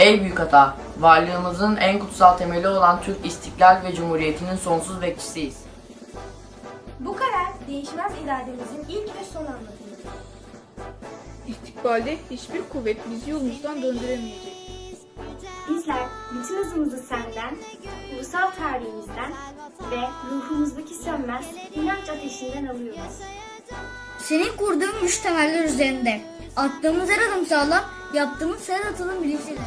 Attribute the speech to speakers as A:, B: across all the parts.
A: Ey büyük ata, varlığımızın en kutsal temeli olan Türk İstiklal ve Cumhuriyeti'nin sonsuz bekçisiyiz.
B: Bu karar değişmez irademizin ilk ve son anlatımıdır.
C: İstikbalde hiçbir kuvvet bizi yolumuzdan döndüremeyecek.
B: Bizler bütün hızımızı senden, ulusal tarihimizden ve ruhumuzdaki sönmez inanç ateşinden alıyoruz.
D: Senin kurduğun güç temeller üzerinde. Attığımız her adım sağlam, yaptığımız her atılım bilinçlidir.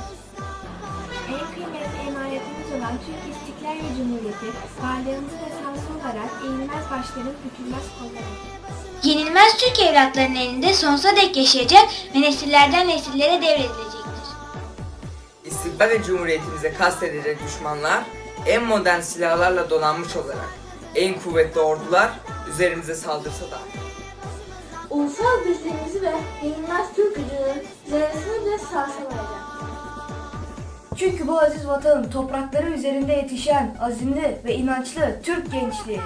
B: En kıymetli emanetimiz olan Türk İstiklal ve Cumhuriyeti, varlığımızın esası olarak eğilmez başların bükülmez kolları.
E: Yenilmez Türk evlatlarının elinde sonsuza dek yaşayacak ve nesillerden nesillere devredilecektir.
F: İstiklal ve Cumhuriyetimize kastedecek düşmanlar en modern silahlarla donanmış olarak en kuvvetli ordular üzerimize saldırsa da
B: Ulusal birliğimizi
D: Çünkü bu aziz vatanın toprakları üzerinde yetişen azimli ve inançlı Türk gençliği.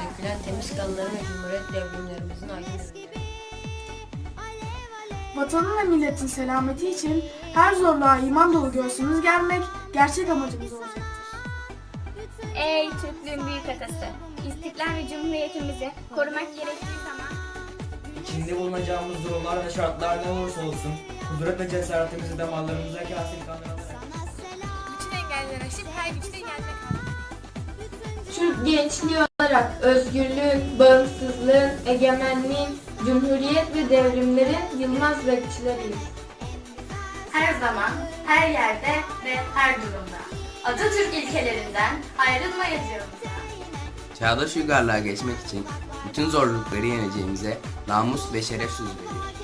A: Dökülen temiz kanları ve Cumhuriyet devrimlerimizin aydınlığı.
G: Vatanın ve milletin selameti için her zorluğa iman dolu göğsümüz germek gerçek amacımız olacaktır.
H: Ey Türklüğün büyük atası! İstiklal ve Cumhuriyetimizi korumak gerektiği zaman
I: İçinde bulunacağımız durumlar ve şartlar ne olursa olsun, kudret ve cesaretimizi damarlarımızdaki asil kanlar alarak
C: Bütün engellere aşıp her güçle gelmek
J: Türk gençliği olarak özgürlüğün, bağımsızlığın, egemenliğin, cumhuriyet ve devrimlerin yılmaz bekçileriyiz.
D: Her zaman, her yerde ve her durumda. Atatürk ilkelerinden ayrılmayacağız.
K: Çağdaş uygarlığa geçmek için bütün zorlukları yeneceğimize namus ve şeref söz veriyor.